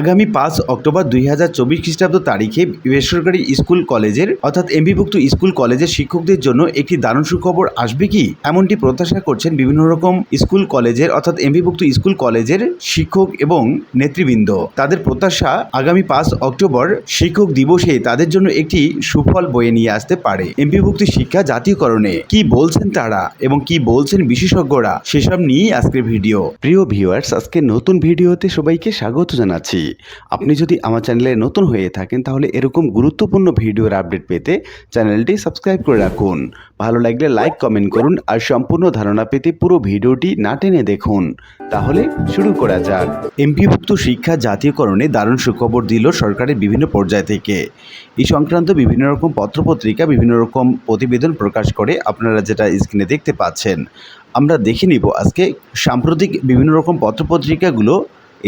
আগামী পাঁচ অক্টোবর দুই হাজার চব্বিশ খ্রিস্টাব্দ তারিখে বেসরকারি স্কুল কলেজের, অর্থাৎ এমবিভুক্ত স্কুল কলেজের শিক্ষকদের জন্য একটি দারুণ সুখবর আসবে কি? এমনটি প্রত্যাশা করছেন বিভিন্ন রকম স্কুল কলেজের, অর্থাৎ এমবিভুক্ত স্কুল কলেজের শিক্ষক এবং নেতৃবৃন্দ। তাদের প্রত্যাশা আগামী পাঁচ অক্টোবর শিক্ষক দিবসে তাদের জন্য একটি সুফল বয়ে নিয়ে আসতে পারে। এমপিভুক্ত শিক্ষা জাতীয়করণে কি বলছেন তারা এবং কি বলছেন বিশেষজ্ঞরা, সেসব নিয়েই আজকের ভিডিও। প্রিয় ভিউয়ার্স আজকে নতুন ভিডিওতে সবাইকে স্বাগত জানাচ্ছি। আপনি যদি আমার চ্যানেলে নতুন হয়ে থাকেন, তাহলে এরকম গুরুত্বপূর্ণ ভিডিওর আপডেট পেতে চ্যানেলটি সাবস্ক্রাইব করে রাখুন। ভালো লাগলে লাইক, কমেন্ট করুন আর সম্পূর্ণ ধারণা পেতে পুরো ভিডিওটি না টেনে দেখুন। তাহলে শুরু করা যাক। এমপিভুক্ত শিক্ষা জাতীয়করণে দারুণ সুখবর দিল সরকারের বিভিন্ন পর্যায় থেকে। এই সংক্রান্ত বিভিন্ন রকম পত্রপত্রিকা, বিভিন্ন রকম প্রতিবেদন প্রকাশ করে আপনারা যেটা স্ক্রিনে দেখতে পাচ্ছেন। আমরা দেখে নিব আজকে সাম্প্রতিক বিভিন্ন রকম পত্রপত্রিকাগুলো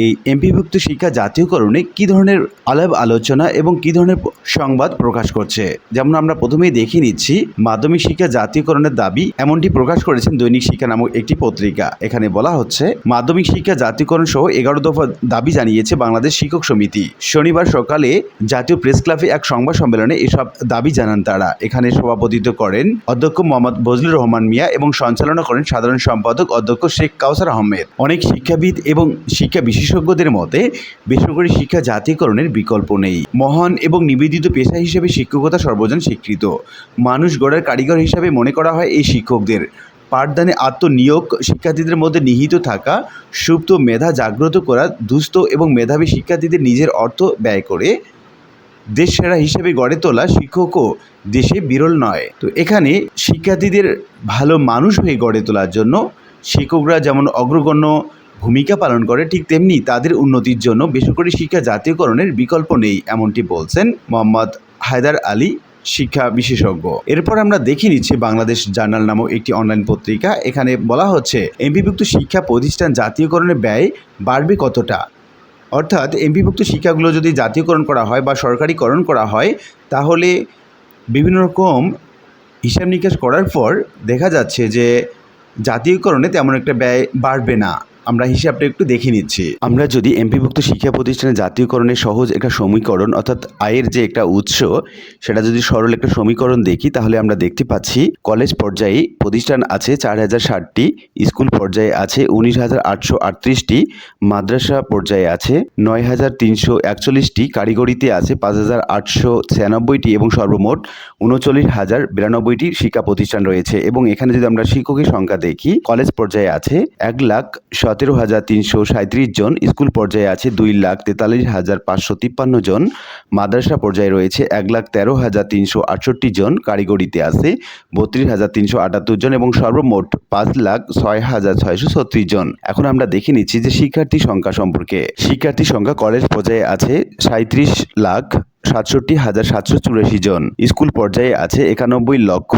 এই এমপিভুক্ত শিক্ষা জাতীয়করণে কী ধরনের আলাপ আলোচনা এবং কী ধরনের সংবাদ প্রকাশ করছে? যেমন আমরা প্রথমেই দেখে নিচ্ছি, মাধ্যমিক শিক্ষা জাতীয়করণের দাবি এমনটি প্রকাশ করেছেন দৈনিক শিক্ষা নামক একটি পত্রিকা। এখানে বলা হচ্ছে, মাধ্যমিক শিক্ষা জাতীয়করণ সহ এগারো দফা দাবি জানিয়েছে বাংলাদেশ শিক্ষক সমিতি। শনিবার সকালে জাতীয় প্রেস ক্লাবে এক সংবাদ সম্মেলনে এসব দাবি জানান তারা। এখানে সভাপতিত্ব করেন অধ্যক্ষ মোহাম্মদ বজলুর রহমান মিয়া এবং সঞ্চালনা করেন সাধারণ সম্পাদক অধ্যক্ষ শেখ কাউসার আহমেদ। অনেক শিক্ষাবিদ এবং শিক্ষা বিশেষজ্ঞদের মতে, বেসরকারি শিক্ষা জাতীয়করণের বিকল্প নেই। মহান এবং নিবেদিত পেশা হিসেবে শিক্ষকতা সর্বজন স্বীকৃত। মানুষ গড়ার কারিগর হিসাবে মনে করা হয় এই শিক্ষকদের। পাঠদানে আত্মনিয়োগ, শিক্ষার্থীদের মধ্যে নিহিত থাকা, সুপ্ত মেধা জাগ্রত করা, দুস্থ এবং মেধাবী শিক্ষার্থীদের নিজের অর্থ ব্যয় করে দেশ সেরা হিসেবে গড়ে তোলা শিক্ষকও দেশে বিরল নয়। তো এখানে শিক্ষার্থীদের ভালো মানুষ হয়ে গড়ে তোলার জন্য শিক্ষকরা যেমন অগ্রগণ্য ভূমিকা পালন করে ঠিক তেমনি তাদের উন্নতির জন্য বেসরকারি শিক্ষা জাতীয়করণের বিকল্প নেই, এমনটি বলছেন মোহাম্মদ হায়দার আলী, শিক্ষা বিশেষজ্ঞ। এরপর আমরা দেখে নিচ্ছি বাংলাদেশ জার্নাল নামক একটি অনলাইন পত্রিকা। এখানে বলা হচ্ছে এমপিভুক্ত শিক্ষা প্রতিষ্ঠান জাতীয়করণের ব্যয় বাড়বে কতটা? অর্থাৎ এমপিভুক্ত শিক্ষাগুলো যদি জাতীয়করণ করা হয় বা সরকারিকরণ করা হয়, তাহলে বিভিন্ন রকম হিসাব নিকাশ করার পর দেখা যাচ্ছে যে জাতীয়করণে তেমন একটা ব্যয় বাড়বে না। আমরা হিসাবটা একটু দেখে নিচ্ছি। আমরা যদি এমপিভুক্ত শিক্ষা প্রতিষ্ঠানে জাতীয়করণের সহজ একটা সমীকরণ, অর্থাৎ আয়ের যে একটা উৎস, সেটা যদি সরল একটা সমীকরণ দেখি, তাহলে আমরা দেখতে পাচ্ছি কলেজ পর্যায়ে প্রতিষ্ঠান আছে চার হাজার ষাটটি, স্কুল পর্যায়ে আছে উনিশ হাজার আটশো আটত্রিশটি, মাদ্রাসা পর্যায়ে আছে নয় হাজার তিনশো একচল্লিশটি, কারিগরিতে আছে পাঁচ হাজার আটশো ছিয়ানব্বইটি এবং সর্বমোট উনচল্লিশ হাজার বিরানব্বইটি শিক্ষা প্রতিষ্ঠান রয়েছে। এবং এখানে যদি আমরা শিক্ষকের সংখ্যা দেখি, কলেজ পর্যায়ে আছে এক লাখ সতেরো হাজার তিনশো সাঁত্রিশ জন স্কুল পর্যায়ে আছে দুই লাখ তেতাল্লিশ হাজার পাঁচশো তিপ্পান্ন জন। মাদ্রাসা পর্যায়ে রয়েছে এক লাখ তেরো হাজার তিনশো আটষট্টি জন। কারিগরিতে আছে বত্রিশ হাজার তিনশো আটাত্তর জন এবং সর্বমোট পাঁচ লাখ ছয় হাজার ছয়শো ছত্রিশ জন। এখন আমরা দেখে নিচ্ছি যে শিক্ষার্থী সংখ্যা সম্পর্কে। শিক্ষার্থী সংখ্যা কলেজ পর্যায়ে আছে সাঁত্রিশ লাখ সাতষট্টি হাজার সাতশো চুরাশি জন। স্কুল পর্যায়ে আছে একানব্বই লক্ষ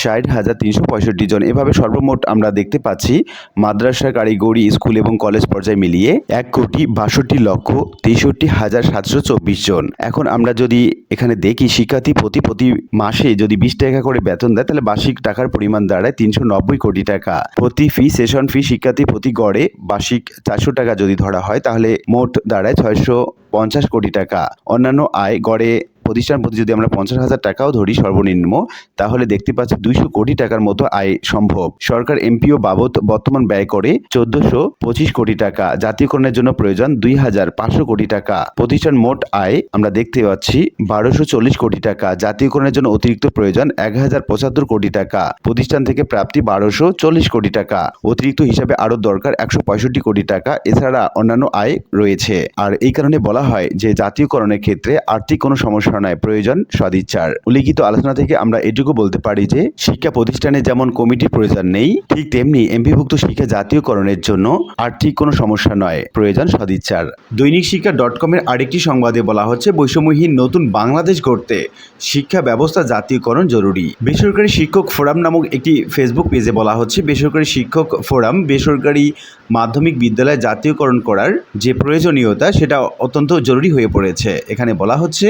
ষাট হাজার তিনশো পঁয়ষট্টি জন। এভাবে সর্বমোট আমরা দেখতে পাচ্ছি মাদ্রাসা, কারিগরি, স্কুল এবং কলেজ পর্যায়ে মিলিয়ে এক কোটি বাষট্টি লক্ষ তেষট্টি হাজার সাতশো চব্বিশ জন। এখন আমরা যদি এখানে দেখি, শিক্ষার্থী প্রতি প্রতি মাসে যদি বিশ টাকা করে বেতন দেয়, তাহলে বার্ষিক টাকার পরিমাণ দাঁড়ায় তিনশো নব্বই কোটি টাকা। প্রতি ফি, সেশন ফি শিক্ষার্থী প্রতি গড়ে বার্ষিক চারশো টাকা যদি ধরা হয়, তাহলে মোট দাঁড়ায় ছয়শো পঞ্চাশ কোটি টাকা। অন্যান্য আয় গড়ে প্রতিষ্ঠান প্রতি যদি আমরা পঞ্চাশ হাজার টাকাও ধরি সর্বনিম্ন, তাহলে দেখতে পাচ্ছি দুইশো কোটি টাকার মতো আয় সম্ভব। সরকার এমপিও বাবদ বর্তমান ব্যয় করে চোদ্দশো পঁচিশ কোটি টাকা, জাতীয়করণের জন্য প্রয়োজন দুই হাজার পাঁচশো কোটি টাকা। প্রতিষ্ঠান মোট আয় আমরা দেখতে পাচ্ছি বারোশো চল্লিশ কোটি টাকা, জাতীয়করণের জন্য অতিরিক্ত প্রয়োজন এক হাজার পঁচাত্তর কোটি টাকা। প্রতিষ্ঠান থেকে প্রাপ্তি বারোশো চল্লিশ কোটি টাকা, অতিরিক্ত হিসাবে আরও দরকার একশো পঁয়ষট্টি কোটি টাকা, এছাড়া অন্যান্য আয় রয়েছে। আর এই কারণে বলা হয় যে জাতীয়করণের ক্ষেত্রে আর্থিক কোনো সমস্যা নয় প্রয়োজন সদিচ্ছার। উল্লিখিত আলোচনা থেকে আমরা এটুকু বলতে পারি যে, শিক্ষা প্রতিষ্ঠানে যেমন কমিটির প্রয়োজন নেই, ঠিক তেমনি এমপিভুক্ত শিক্ষা জাতীয়করণের জন্য আর্থিক কোনো সমস্যা নয়, প্রয়োজন সদিচ্ছার। দৈনিক শিক্ষা ডট কমের আরেকটি সংবাদে বলা হচ্ছে, বৈষম্যহীন নতুন বাংলাদেশ গড়তে শিক্ষা ব্যবস্থা জাতীয়করণ জরুরি। বেসরকারি শিক্ষক ফোরাম নামক একটি ফেসবুক পেজে বলা হচ্ছে, বেসরকারি শিক্ষক ফোরাম বেসরকারি মাধ্যমিক বিদ্যালয় জাতীয়করণ করার যে প্রয়োজনীয়তা, সেটা অত্যন্ত জরুরি হয়ে পড়েছে। এখানে বলা হচ্ছে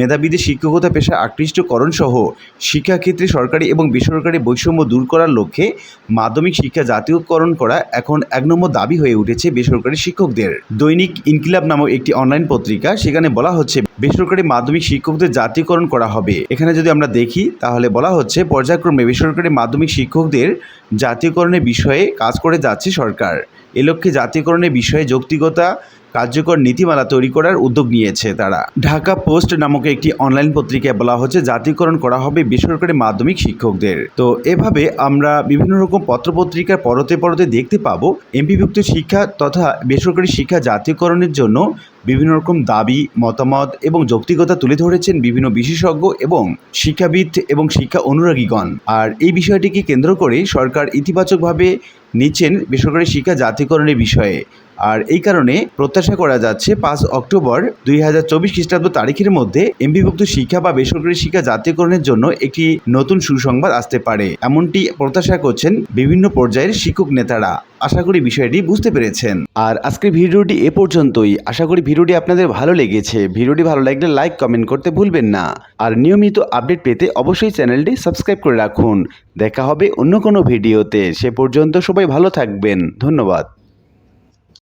মেধাবীদের শিক্ষকতা পেশা আকৃষ্টকরণ সহ শিক্ষাক্ষেত্রে সরকারি এবং বেসরকারি বৈষম্য দূর করার লক্ষ্যে মাধ্যমিক শিক্ষা জাতীয়করণ করা এখন এক নম্বর দাবি হয়ে উঠেছে বেসরকারি শিক্ষকদের। দৈনিক ইনকিলাব নামক একটি অনলাইন পত্রিকা, সেখানে বলা হচ্ছে বেসরকারি মাধ্যমিক শিক্ষকদের জাতীয়করণ করা হবে। এখানে যদি আমরা দেখি, তাহলে বলা হচ্ছে পর্যায়ক্রমে বেসরকারি মাধ্যমিক শিক্ষকদের জাতীয়করণের বিষয়ে কাজ করে যাচ্ছে সরকার। এ লক্ষ্যে জাতীয়করণের বিষয়ে যৌক্তিকতা কার্যকর নীতিমালা তৈরি করার উদ্যোগ নিয়েছে তারা। ঢাকা পোস্ট নামক একটি অনলাইন পত্রিকায় বলা হচ্ছে, জাতীয়করণ করা হবে বেসরকারি মাধ্যমিক শিক্ষকদের। তো এভাবে আমরা বিভিন্ন রকম পত্রপত্রিকার পরতে পরতে দেখতে পাবো, এমপিভুক্ত শিক্ষা তথা বেসরকারি শিক্ষা জাতীয়করণের জন্য বিভিন্ন রকম দাবি, মতামত এবং যৌক্তিকতা তুলে ধরেছেন বিভিন্ন বিশেষজ্ঞ এবং শিক্ষাবিদ এবং শিক্ষা অনুরাগীগণ। আর এই বিষয়টিকে কেন্দ্র করে সরকার ইতিবাচকভাবে নিচ্ছেন বেসরকারি শিক্ষা জাতীয়করণের বিষয়ে। আর এই কারণে প্রত্যাশা করা যাচ্ছে পাঁচ অক্টোবর দুই হাজার চব্বিশ খ্রিস্টাব্দ তারিখের মধ্যে এমবিভুক্ত শিক্ষা বা বেসরকারি শিক্ষা জাতীয়করণের জন্য একটি নতুন সুসংবাদ আসতে পারে। এমনটি প্রত্যাশা করছেন বিভিন্ন পর্যায়ের শিক্ষক নেতারা। আশা করি বিষয়টি বুঝতে পেরেছেন। আর আজকের ভিডিওটি এ পর্যন্তই। আশা করি ভিডিওটি আপনাদের ভালো লেগেছে। ভিডিওটি ভালো লাগলে লাইক, কমেন্ট করতে ভুলবেন না। আর নিয়মিত আপডেট পেতে অবশ্যই চ্যানেলটি সাবস্ক্রাইব করে রাখুন। দেখা হবে অন্য কোনো ভিডিওতে। সে পর্যন্ত সবাই ভালো থাকবেন। ধন্যবাদ।